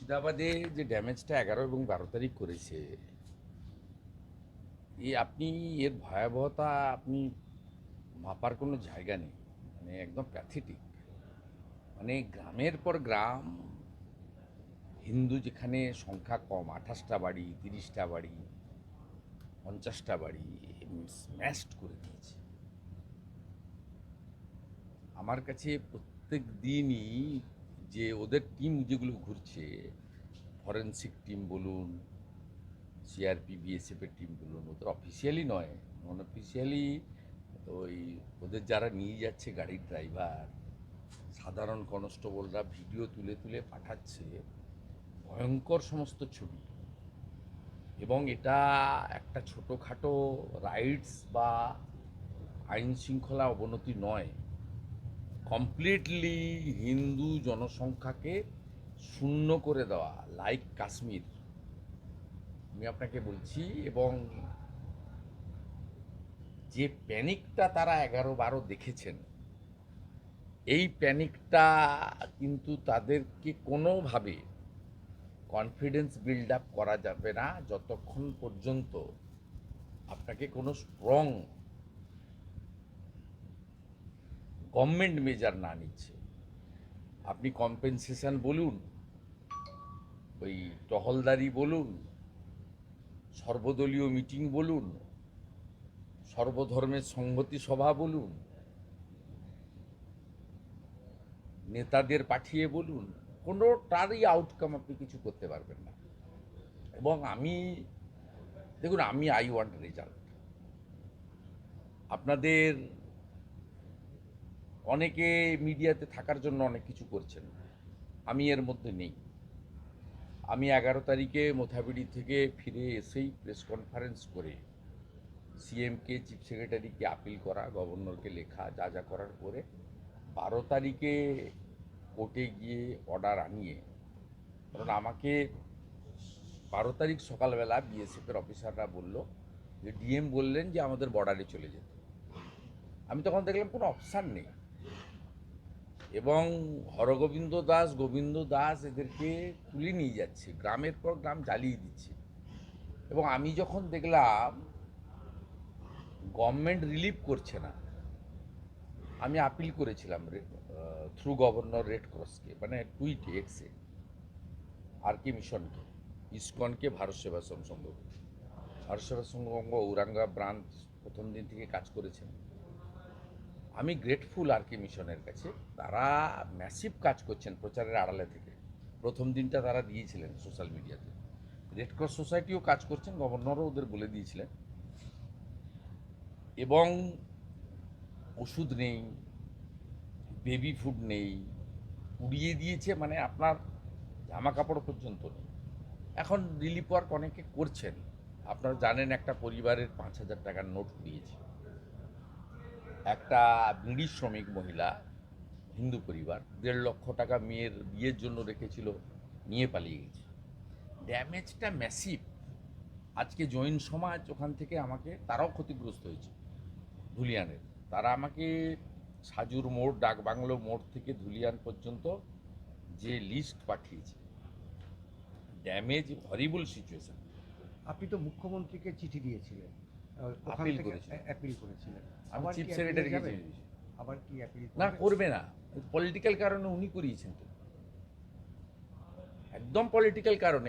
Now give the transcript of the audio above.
মুর্শিদাবাদে যে ড্যামেজটা এগারো এবং বারো তারিখ করেছে এই আপনি এর ভয়াবহতা আপনি মাপার কোনো জায়গা নেই মানে একদম প্যাথেটিক মানে গ্রামের পর গ্রাম, হিন্দু যেখানে সংখ্যা কম, আঠাশটা বাড়ি, তিরিশটা বাড়ি, পঞ্চাশটা বাড়ি স্ম্যাশড করে দিয়েছে। আমার কাছে প্রত্যেক দিনই যে ওদের টিম যেগুলো ঘুরছে ফরেন্সিক টিম বলুন সিআরপি বিএসএফের টিম বলুন, ওদের অফিসিয়ালি নয় নন অফিসিয়ালি ওই ওদের যারা নিয়ে যাচ্ছে গাড়ির ড্রাইভার সাধারণ কনস্টেবলরা ভিডিও তুলে তুলে পাঠাচ্ছে, ভয়ঙ্কর সমস্ত ছবি। এবং এটা একটা ছোটোখাটো রাইটস বা আইন শৃঙ্খলা অবনতি নয়। কমপ্লিটলি হিন্দু জনসংখ্যাকে শূন্য করে দেওয়া লাইক কাশ্মীর আমি আপনাকে বলছি, এবং যে প্যানিকটা তারা এগারো বারো দেখেছেন, এই প্যানিকটা কিন্তু তাদেরকে কোনোভাবে কনফিডেন্স বিল্ড আপ করা যাবে না, যতক্ষণ পর্যন্ত আপনাকে কোনো স্ট্রং গভর্নমেন্ট মেজার না নিচ্ছে। আপনি কম্পেনসেশন বলুন, ওই টহলদারি বলুন, সর্বদলীয় মিটিং বলুন, সর্বধর্মের সংহতি সভা বলুন, নেতাদের পাঠিয়ে বলুন, কোনোটারই আউটকাম আপনি কিছু করতে পারবেন না। এবং আমি, দেখুন, আমি আই ওয়ান্ট রেজাল্ট আপনাদের অনেকে মিডিয়াতে থাকার জন্য অনেক কিছু করছেন আমি এর মধ্যে নেই। আমি এগারো তারিখে মোথাবিড়ি থেকে ফিরে এসেই প্রেস কনফারেন্স করে সিএমকে, চিফ সেক্রেটারিকে আপিল করা, গভর্নরকে লেখা, যা যা করার পরে বারো তারিখে কোর্টে গিয়ে অর্ডার আনিয়ে, কারণ আমাকে বারো তারিখ সকালবেলা বিএসএফের অফিসাররা বলল যে ডিএম বললেন যে আমাদের বর্ডারে চলে যেতে। আমি তখন দেখলাম কোনো অপশান নেই। এবং হরগোবিন্দ দাস, গোবিন্দ দাস এদেরকে তুলে নিয়ে যাচ্ছে, গ্রামের পর গ্রাম জ্বালিয়ে দিচ্ছে। এবং আমি যখন দেখলাম গভর্নমেন্ট রিলিফ করছে না, আমি আপিল করেছিলাম থ্রু গভর্নর রেড ক্রসকে মানে টুইটে এক্সে আর কে মিশনকে ইসকনকে ভারত সেবাশ্রম সংঘকে ভারত সেবাশ্রম সংঘ ঔরাঙ্গা ব্রাঞ্চ প্রথম দিন থেকে কাজ করেছেন। আমি গ্রেটফুল আর কে মিশনের কাছে। তারা ম্যাসিভ কাজ করছেন প্রচারের আড়ালে থেকে। প্রথম দিনটা তারা দিয়েছিলেন সোশ্যাল মিডিয়াতে রেড ক্রস সোসাইটিও কাজ করছেন গভর্নরও ওদের বলে দিয়েছিলেন। এবং ওষুধ নেই বেবি ফুড নেই উড়িয়ে দিয়েছে মানে আপনার জামা কাপড় পর্যন্ত নেই। এখন রিলিফ ওয়ার্ক অনেকে করছেন। আপনারা জানেন একটা পরিবারের পাঁচ হাজার টাকার নোট উড়িয়েছে একটা বিড়ি শ্রমিক মহিলা, হিন্দু পরিবার, দেড় লক্ষ টাকা মেয়ের বিয়ের জন্য রেখেছিল, নিয়ে পালিয়ে গেছে। ড্যামেজটা ম্যাসিভ। আজকে জৈন সমাজ ওখান থেকে আমাকে, তারাও ক্ষতিগ্রস্ত হয়েছে, ধুলিয়ানের। তারা আমাকে সাজুর মোড়, ডাকবাংলো মোড় থেকে ধুলিয়ান পর্যন্ত যে লিস্ট পাঠিয়েছে। ড্যামেজ হরিবল সিচুয়েশন আপনি তো মুখ্যমন্ত্রীকে চিঠি দিয়েছিলেন। আপিল করেছিলেন। অ্যাপিল করেছিলেন। আমি চিফ সেক্রেটারিকে দিয়েছি। আবার কি অ্যাপিল না করবে না। পলিটিক্যাল কারণে উনি করিয়েছেন তো। একদম পলিটিক্যাল কারণে।